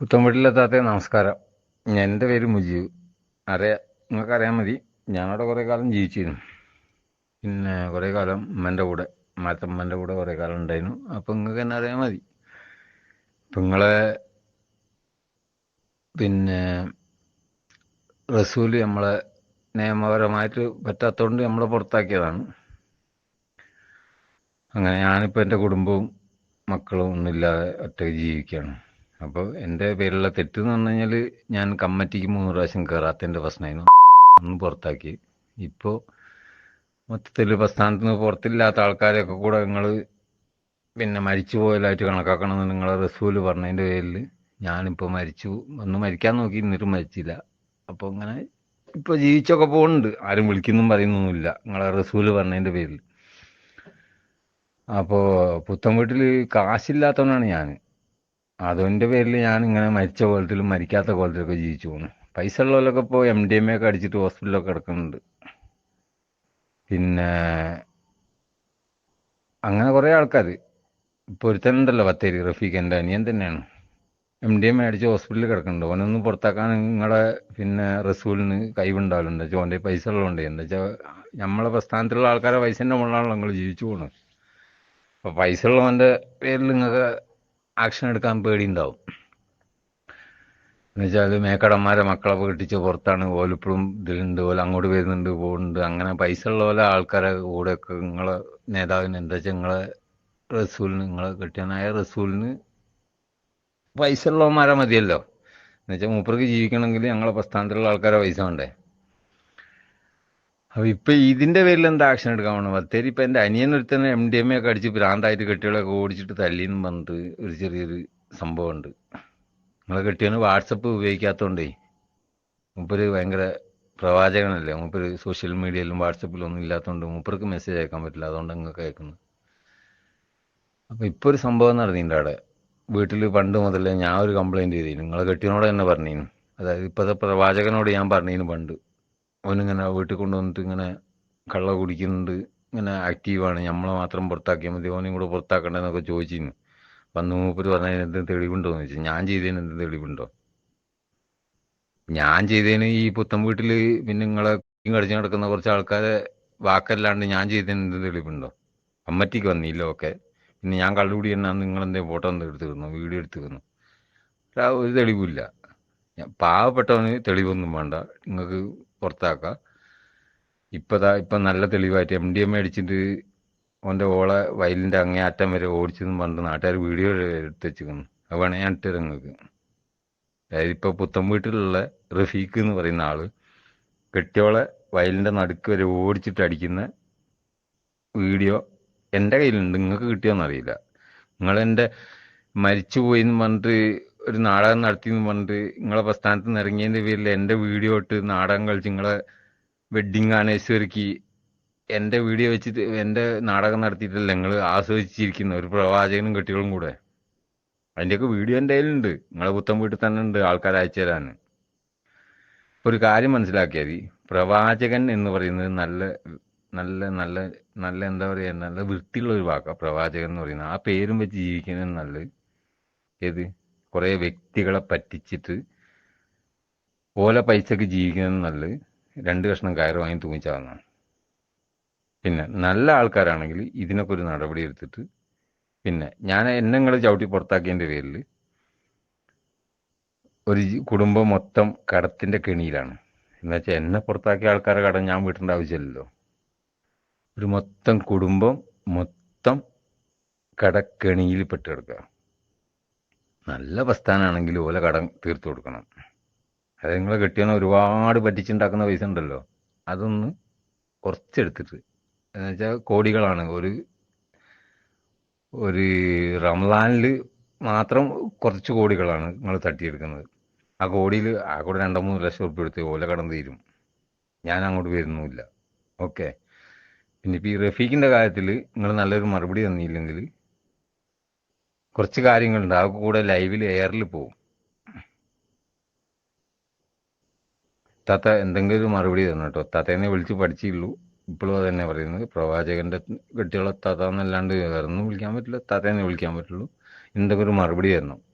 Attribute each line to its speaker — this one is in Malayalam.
Speaker 1: പുത്തൻവീട്ടിലെത്താത്ത നമസ്കാരം. ഞാൻ എന്റെ പേര് മുജീബ്. അറിയാം നിങ്ങൾക്ക് അറിയാൻ മതി ഞാനവിടെ കുറേ കാലം ജീവിച്ചിരുന്നു. പിന്നെ കുറേ കാലം ഉമ്മന്റെ കൂടെ മാത്തമ്മന്റെ കൂടെ കുറേ കാലം ഉണ്ടായിരുന്നു. അപ്പം നിങ്ങൾക്ക് എന്നെ അറിയാൻ മതി. നിങ്ങളെ പിന്നെ റസൂൽ നമ്മളെ നിയമപരമായിട്ട് പറ്റാത്തതുകൊണ്ട് നമ്മളെ പുറത്താക്കിയതാണ്. അങ്ങനെ ഞാനിപ്പോൾ എന്റെ കുടുംബവും മക്കളും ഒന്നുമില്ലാതെ ഒറ്റ ജീവിക്കുകയാണ്. അപ്പോൾ എന്റെ പേരിലുള്ള തെറ്റ് എന്ന് പറഞ്ഞു കഴിഞ്ഞാൽ ഞാൻ കമ്മിറ്റിക്ക് മൂന്ന് പ്രാവശ്യം കയറാത്തതിന്റെ പ്രശ്നമായിരുന്നു. ഒന്ന് പുറത്താക്കി. ഇപ്പോൾ മൊത്തത്തിൽ പ്രസ്ഥാനത്ത് നിന്ന് പുറത്തില്ലാത്ത ആൾക്കാരെയൊക്കെ കൂടെ നിങ്ങൾ പിന്നെ മരിച്ചു പോയതായിട്ട് കണക്കാക്കണമെന്ന് നിങ്ങളെ റസൂൽ പറഞ്ഞതിന്റെ പേരിൽ ഞാനിപ്പോൾ മരിച്ചു. ഒന്ന് മരിക്കാൻ നോക്കി എന്നിട്ടും മരിച്ചില്ല. അപ്പോൾ ഇങ്ങനെ ഇപ്പോൾ ജീവിച്ചൊക്കെ പോകുന്നുണ്ട്. ആരും വിളിക്കുന്നും പറയുന്നൊന്നുമില്ല നിങ്ങളെ റസൂൽ പറഞ്ഞതിന്റെ പേരിൽ അപ്പോൾ പുത്തൻ വീട്ടിൽ കാശില്ലാത്തവനാണ് ഞാൻ അതിന്റെ പേരിൽ ഞാൻ ഇങ്ങനെ മരിച്ച കോലത്തിലും മരിക്കാത്ത കോലത്തിലൊക്കെ ജീവിച്ചു പോകുന്നു പൈസ ഉള്ളവരൊക്കെ ഇപ്പോൾ എം ഡി എം എ ഒക്കെ അടിച്ചിട്ട് ഹോസ്പിറ്റലിലൊക്കെ കിടക്കുന്നുണ്ട്. പിന്നെ അങ്ങനെ കുറേ ആൾക്കാർ ഇപ്പോൾ ഒരുത്തനുണ്ടല്ലോ ബത്തേരി റഫീഖ് എന്റെ അനിയൻ തന്നെയാണ്. എം ഡി എം അടിച്ച് ഹോസ്പിറ്റലിൽ കിടക്കുന്നുണ്ട്. ഓനൊന്ന് പുറത്താക്കാൻ നിങ്ങളുടെ പിന്നെ റസൂലിന് കൈവുണ്ടാവലുണ്ട്. ഓന്റെ പൈസ ഉള്ളതുകൊണ്ട് എന്താ വെച്ചാൽ നമ്മളെ പ്രസ്ഥാനത്തിലുള്ള ആൾക്കാരെ പൈസേന്റെ മുകളിലാണല്ലോ നിങ്ങൾ ജീവിച്ചു പോകുന്നത് അപ്പോൾ പൈസ ഉള്ളവന്റെ പേരിൽ നിങ്ങൾക്ക് ആക്ഷൻ എടുക്കാൻ പേടിയുണ്ടാവും. എന്നുവെച്ചാൽ മേക്കടന്മാരെ മക്കളെ കെട്ടിച്ച് പുറത്താണ്. ഓലിപ്പോഴും ഇതിലുണ്ട് ഓല അങ്ങോട്ട് വരുന്നുണ്ട് പോകുന്നുണ്ട്. അങ്ങനെ പൈസ ഉള്ള പോലെ ആൾക്കാരെ കൂടെയൊക്കെ നിങ്ങളെ നേതാവിന് എന്താ വെച്ചാൽ നിങ്ങളെ റസൂലിന് നിങ്ങളെ കെട്ടിയനായ റസൂലിന് പൈസ ഉള്ളവന്മാരെ മതിയല്ലോ. എന്നുവെച്ചാൽ മൂപ്പർക്ക് ജീവിക്കണമെങ്കിൽ ഞങ്ങളെ പ്രസ്ഥാനത്തിലുള്ള ആൾക്കാരെ പൈസ വേണ്ടേ? അപ്പോൾ ഇപ്പൊ ഇതിന്റെ പേരിൽ എന്താ ആക്ഷൻ എടുക്കാൻ വേണം ബത്തേരി ഇപ്പൊ എന്റെ അനിയൻ ഒരുത്തന്നെ എം ഡി എം എ ഒക്കെ അടിച്ച് ഭ്രാന്തായിട്ട് കെട്ടികളൊക്കെ ഓടിച്ചിട്ട് തല്ലിന്ന് വന്നത് ഒരു ചെറിയൊരു സംഭവം ഉണ്ട് നിങ്ങളെ കെട്ടിയവന് വാട്സപ്പ് ഉപയോഗിക്കാത്തതുകൊണ്ടേ മൂപ്പര് ഭയങ്കര പ്രവാചകനല്ലേ? മൂപ്പര് സോഷ്യൽ മീഡിയയിലും വാട്സപ്പിലും ഒന്നും ഇല്ലാത്തതുകൊണ്ട് മൂപ്പർക്ക് മെസ്സേജ് അയക്കാൻ പറ്റില്ല. അതുകൊണ്ട് നിങ്ങൾക്ക് അയക്കുന്നു അപ്പൊ ഇപ്പൊ ഒരു സംഭവം നടന്നിട്ടുണ്ട് അവിടെ. വീട്ടിൽ പണ്ട് മുതലേ ഞാൻ ഒരു കംപ്ലൈന്റ് ചെയ്തിരുന്നു നിങ്ങളെ കെട്ടിയനോട് തന്നെ പറഞ്ഞിരുന്നു അതായത് ഇപ്പോഴത്തെ പ്രവാചകനോട് ഞാൻ പറഞ്ഞിരുന്നു പണ്ട്. ഓനിങ്ങനെ വീട്ടിൽ കൊണ്ടുവന്നിട്ട് ഇങ്ങനെ കള്ള കുടിക്കുന്നുണ്ട്. ഇങ്ങനെ ആക്റ്റീവാണ് നമ്മളെ മാത്രം പുറത്താക്കിയാൽ മതി. ഓനും കൂടെ പുറത്താക്കണ്ടെന്നൊക്കെ ചോദിച്ചിരുന്നു. വന്ന് മൂപ്പര് പറഞ്ഞതിന് എന്തെങ്കിലും തെളിവുണ്ടോ എന്ന് ചോദിച്ചു. ഞാൻ ചെയ്തതിന് എന്തെങ്കിലും തെളിവുണ്ടോ? ഞാൻ ചെയ്തതിന് ഈ പുത്തൻ വീട്ടിൽ പിന്നെ നിങ്ങളെ കടിച്ചു നടക്കുന്ന കുറച്ച് ആൾക്കാരെ വാക്കല്ലാണ്ട് ഞാൻ ചെയ്തതിന് എന്തെങ്കിലും തെളിവുണ്ടോ? അമ്മറ്റിക്ക് വന്നില്ല ഓക്കെ പിന്നെ ഞാൻ കള്ളുകൂടി എന്നാന്ന് നിങ്ങളെന്തേ ഫോട്ടോ എന്ത് എടുത്തു തന്നു വീഡിയോ എടുത്തു തന്നു ഒരു തെളിവില്ല പാവപ്പെട്ടവന് തെളിവൊന്നും വേണ്ട. നിങ്ങൾക്ക് പുറത്താക്കാം ഇപ്പതാ ഇപ്പം നല്ല തെളിവായിട്ട് എം ഡി എം അടിച്ചിട്ട് ഓന്റെ ഓളെ വയലിന്റെ അങ്ങേയറ്റം വരെ ഓടിച്ചെന്ന് പറഞ്ഞിട്ട് നാട്ടുകാർ വീഡിയോ എടുത്ത് വെച്ചിരിക്കുന്നു. അത് വേണേ ഞാൻ ഇട്ടു നിങ്ങൾക്ക്. അതായത് ഇപ്പോൾ പുത്തൻ വീട്ടിലുള്ള റഫീഖ് എന്ന് പറയുന്ന ആൾ കെട്ടിയോളെ വയലിന്റെ നടുക്ക് വരെ ഓടിച്ചിട്ട് അടിക്കുന്ന വീഡിയോ എന്റെ കയ്യിലുണ്ട്. നിങ്ങൾക്ക് കിട്ടിയോന്നറിയില്ല. നിങ്ങളെന്റെ മരിച്ചു പോയി എന്ന് പറഞ്ഞിട്ട് ഒരു നാടകം നടത്തി എന്ന് പറഞ്ഞിട്ട് നിങ്ങളെ പ്രസ്ഥാനത്ത് നിന്ന് ഇറങ്ങിയതിന്റെ പേരിൽ എന്റെ വീഡിയോ ഇട്ട് നാടകം കളിച്ച് നിങ്ങളെ വെഡിങ് ആനേശ്വരിക്ക് എന്റെ വീഡിയോ വെച്ചിട്ട് എന്റെ നാടകം നടത്തിയിട്ടല്ല നിങ്ങൾ ആസ്വദിച്ചിരിക്കുന്ന ഒരു പ്രവാചകനും കെട്ടികളും കൂടെ. അതിന്റെയൊക്കെ വീഡിയോ എന്റെ ഉണ്ട് നിങ്ങളെ പുത്തൻ വീട്ടിൽ തന്നെ ഉണ്ട് ആൾക്കാർ അയച്ചു തരാൻ. ഒരു കാര്യം മനസ്സിലാക്കിയാൽ പ്രവാചകൻ എന്ന് പറയുന്നത് നല്ല നല്ല നല്ല നല്ല എന്താ പറയുക നല്ല വൃത്തിയുള്ള ഒരു വാക്കാണ് പ്രവാചകൻ എന്ന് പറയുന്നത്. ആ പേരും വെച്ച് ജീവിക്കുന്നത് നല്ലത്. ഏത്? കുറേ വ്യക്തികളെ പറ്റിച്ചിട്ട് ഓല പൈസക്ക് ജീവിക്കുന്നത് നല്ല രണ്ട് കഷ്ണം കയറ് വാങ്ങി തൂങ്ങിച്ചാകുന്നതാണ് പിന്നെ നല്ല ആൾക്കാരാണെങ്കിൽ ഇതിനൊക്കെ ഒരു നടപടി എടുത്തിട്ട് പിന്നെ ഞാൻ എന്നെ നിങ്ങൾ ചവിട്ടി പുറത്താക്കിയതിന്റെ പേരിൽ ഒരു കുടുംബം മൊത്തം കടത്തിന്റെ കെണിയിലാണ്. എന്നുവെച്ചാൽ എന്നെ പുറത്താക്കിയ ആൾക്കാരെ കടം ഞാൻ വീട്ടേണ്ട ആവശ്യമില്ലല്ലോ. ഒരു മൊത്തം കുടുംബം മൊത്തം കടക്കെണിയിൽ പെട്ട് കിടക്കുക നല്ല പ്രസ്ഥാനാണെങ്കിൽ ഓല കടം തീർത്തു കൊടുക്കണം. അത് നിങ്ങൾ കെട്ടിയാണ് ഒരുപാട് പറ്റിച്ചുണ്ടാക്കുന്ന പൈസ ഉണ്ടല്ലോ. അതൊന്ന് കുറച്ചെടുത്തിട്ട്. എന്ന് വെച്ചാൽ കോടികളാണ്. ഒരു ഒരു റംലാനിൽ മാത്രം കുറച്ച് കോടികളാണ് നിങ്ങൾ തട്ടിയെടുക്കുന്നത്. ആ കോടിയിൽ ആ കൂടെ രണ്ടോ മൂന്ന് ലക്ഷം ഉറുപ്പ് എടുത്ത് ഓല കടം തീരും. ഞാൻ അങ്ങോട്ട് വരുന്നുമില്ല. ഓക്കെ. പിന്നെ ഇപ്പോൾ ഈ റഫീഖിന്റെ കാര്യത്തിൽ നിങ്ങൾ നല്ലൊരു മറുപടി തന്നില്ലെങ്കിൽ കുറച്ച് കാര്യങ്ങളുണ്ട്. ആ കൂടെ ലൈവിൽ എയറിൽ പോവും. താത്ത എന്തെങ്കിലും ഒരു മറുപടി തരണം കേട്ടോ. താത്തേനെ വിളിച്ച് പഠിച്ചുള്ളൂ ഇപ്പോഴും അത് തന്നെ പറയുന്നത്. പ്രവാചകന്റെ കെട്ടിയുള്ള താത്ത എന്നല്ലാണ്ട് വേറൊന്നും വിളിക്കാൻ പറ്റില്ല. താത്തേനെ വിളിക്കാൻ പറ്റുള്ളൂ. എന്തെങ്കിലും ഒരു മറുപടി തരണം.